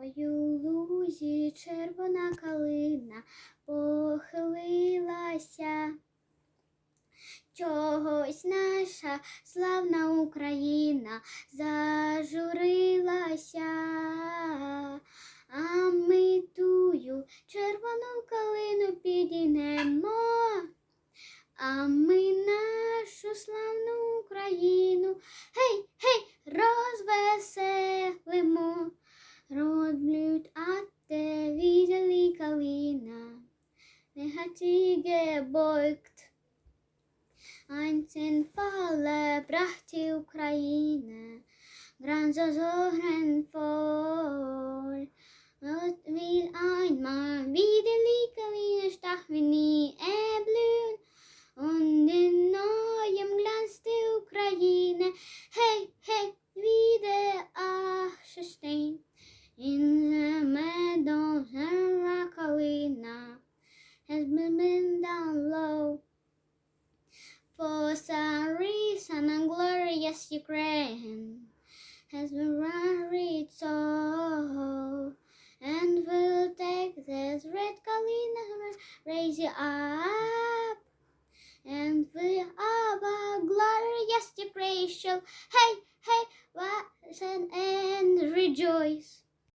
Ой, у лузі червона калина похилилася. Чогось наша славна Україна зажурилася, а ми тую червону калину підіймемо, а ми нашу славну Україну гей, гей, розвеселимо. Er hat Nehati gebeugt. Einzeln Falle brachte die Ukraine, ganze Sorgen voll. Und will einmal wieder liegen wie ein Stach, wie nie erblühen. Und in neuem Glanz die Ukraine, hey, hey, been down low. For some reason, and glorious Ukraine has been worried so. And we'll take this red Kalina, raise it up. And we are a glorious Ukraine. Hey, hey, what an